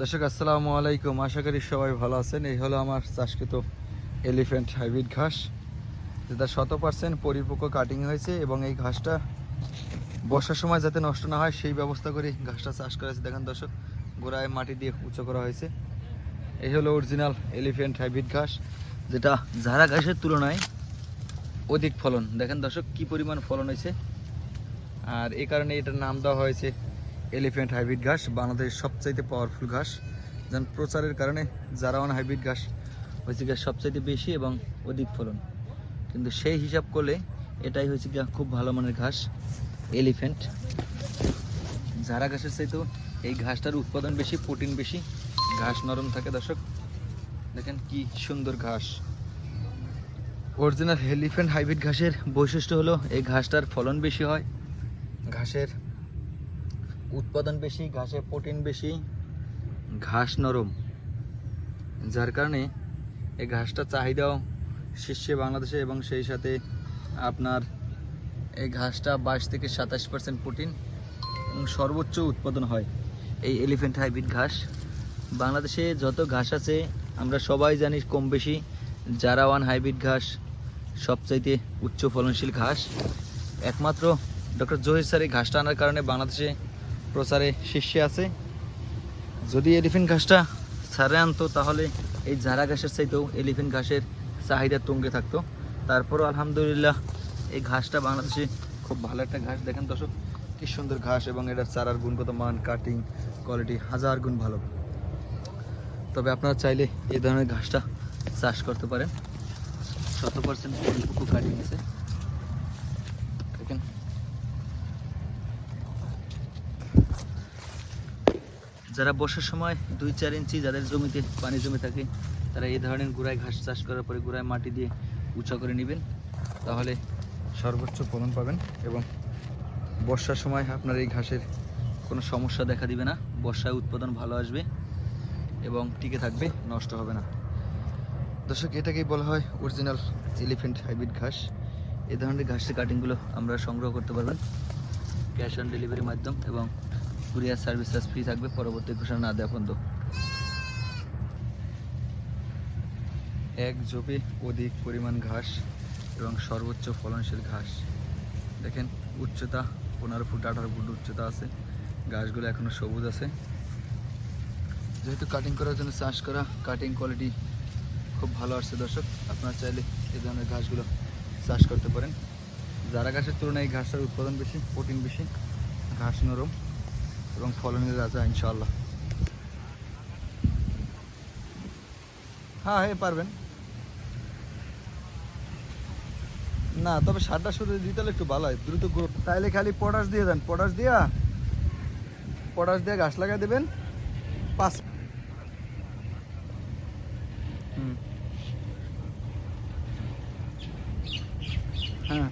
দর্শক, আসসালামু আলাইকুম। আশা করি সবাই ভালো আছেন। এই হলো আমার চাষকৃত এলিফ্যান্ট হাইব্রিড ঘাস। যেটা শত পার্সেন্ট পরিপক্ক কাটিং হয়েছে এবং এই ঘাসটা বর্ষার সময় যাতে নষ্ট না হয়, সেই ব্যবস্থা করে ঘাসটা চাষ করা হয়েছে। দেখেন দর্শক, গোড়ায় মাটি দিয়ে উঁচু করা হয়েছে। এই হলো অরিজিনাল এলিফ্যান্ট হাইব্রিড ঘাস, যেটা ঝাড়া ঘাসের তুলনায় অধিক ফলন। দেখেন দর্শক, কি পরিমাণ ফলন হয়েছে। আর এই কারণে এটার নাম দেওয়া হয়েছে এলিফ্যান্ট হাইব্রিড ঘাস, বাংলাদেশের সবচাইতে পাওয়ারফুল ঘাস। যেন প্রচারের কারণে জারাওয়ান হাইব্রিড ঘাস হয়েছে গিয়ে সবচাইতে বেশি এবং অধিক ফলন। কিন্তু সেই হিসাব করলে এটাই হয়েছে গিয়া খুব ভালো মানের ঘাস, এলিফ্যান্ট। জারা ঘাসের চাইতেও এই ঘাসটার উৎপাদন বেশি, প্রোটিন বেশি, ঘাস নরম থাকে দর্শক। দেখেন কি সুন্দর ঘাস। অরিজিনাল এলিফ্যান্ট হাইব্রিড ঘাসের বৈশিষ্ট্য হলো এই ঘাসটার ফলন বেশি হয়, ঘাসের উৎপাদন বেশি, ঘাসে প্রোটিন বেশি, ঘাস নরম। যার কারণে এই ঘাসটা চাহিদাও শীর্ষে বাংলাদেশে এবং সেই সাথে আপনার এই ঘাসটা বাইশ থেকে সাতাশ পার্সেন্ট প্রোটিন এবং সর্বোচ্চ উৎপাদন হয় এই এলিফ্যান্ট হাইব্রিড ঘাস। বাংলাদেশে যত ঘাস আছে, আমরা সবাই জানি কম বেশি জারাওয়ান হাইব্রিড ঘাস সবচাইতে উচ্চ ফলনশীল ঘাস। একমাত্র ডক্টর জহির স্যার এই ঘাসটা আনার কারণে বাংলাদেশে প্রচারে শীর্ষে আছে। যদি এলিফেন্ট ঘাসটা ছাড়ে আনতো, তাহলে এই জারা ঘাসের চাইতেও এলিফেন্ট ঘাসের চাহিদা তুঙ্গে থাকতো। তারপরও আলহামদুলিল্লাহ এই ঘাসটা বাংলাদেশে খুব ভালো একটা ঘাস। দেখেন দর্শক, কি সুন্দর ঘাস এবং এটার চারার গুণগত মান কাটিং কোয়ালিটি হাজার গুণ ভালো। তবে আপনারা চাইলে এই ধরনের ঘাসটা চাষ করতে পারেন। শত পার্সেন্ট কাটিং আছে। দেখেন যারা বর্ষার সময় দুই চার ইঞ্চি যাদের জমিতে পানি জমে থাকে, তারা এই ধরনের গুড়ায় ঘাস চাষ করার পরে গুড়ায় মাটি দিয়ে উঁচা করে নেবেন। তাহলে সর্বোচ্চ ফলন পাবেন এবং বর্ষার সময় আপনার এই ঘাসের কোনো সমস্যা দেখা দিবে না। বর্ষায় উৎপাদন ভালো আসবে এবং টিকে থাকবে, নষ্ট হবে না। দর্শক, এটাকেই বলা হয় অরিজিনাল এলিফেন্ট হাইব্রিড ঘাস। এই ধরনের ঘাসের কাটিংগুলো আমরা সংগ্রহ করতে পারবেন, ক্যাশ অন ডেলিভারির মাধ্যম এবং কুরিয়ার সার্ভিস চার্জ ফ্রি থাকবে, পরবর্তী ঘোষণা না দেওয়া পর্যন্ত। এক জোপে অধিক পরিমাণ ঘাস এবং সর্বোচ্চ ফলনশীল ঘাস। দেখেন, উচ্চতা পনেরো ফুট, আঠারো ফুট উচ্চতা আছে। ঘাসগুলো এখনও সবুজ আছে। যেহেতু কাটিং করার জন্য চাষ করা কাটিং কোয়ালিটি খুব ভালো আসছে দর্শক। আপনারা চাইলে এই ধরনের ঘাসগুলো চাষ করতে পারেন। যারা ঘাসের তুলনায় এই ঘাসটার উৎপাদন বেশি প্রোটিন বেশি, ঘাস নরম। এবং ফলনের রাজা, ইনশাআল্লাহ। হ্যাঁ হ্যাঁ পারবেন। না, তবে সারটা শুরু দিতে হলে একটু ভালো হয়। দ্রুত গ্রোথ তাইলে খালি পটাশ দিয়ে দেন। পটাশ দিয়া, পটাশ দিয়ে গাছ লাগাই দেবেন। পাঁচ হ্যাঁ।